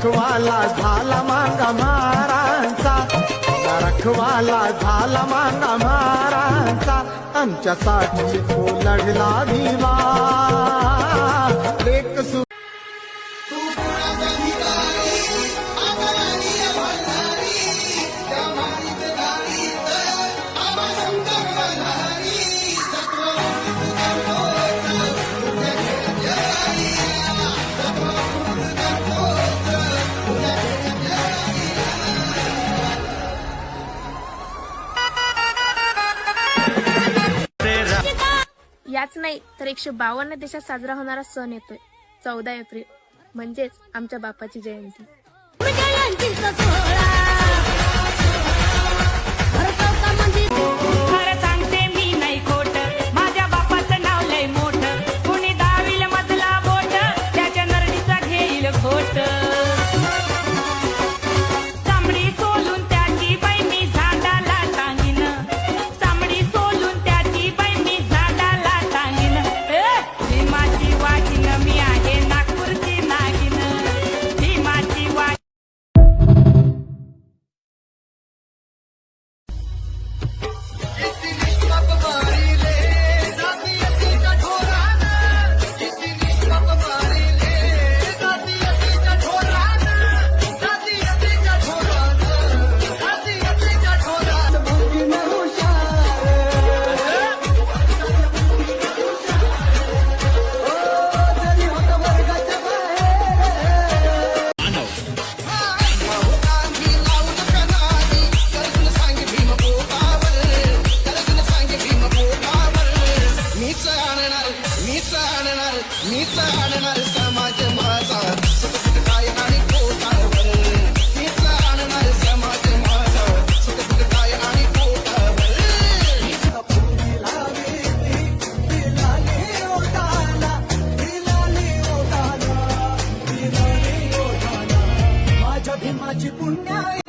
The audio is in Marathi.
रखवाला झाला मांगा महारांचा रखवाला झाला मांगा महारांचा आमच्यासाठी लढला दिवा. याच नाही तर एकशे बावन्न देशात साजरा होणारा सण येतोय. चौदा एप्रिल. म्हणजेच आमच्या बापाची जयंती. పుణ్యాయ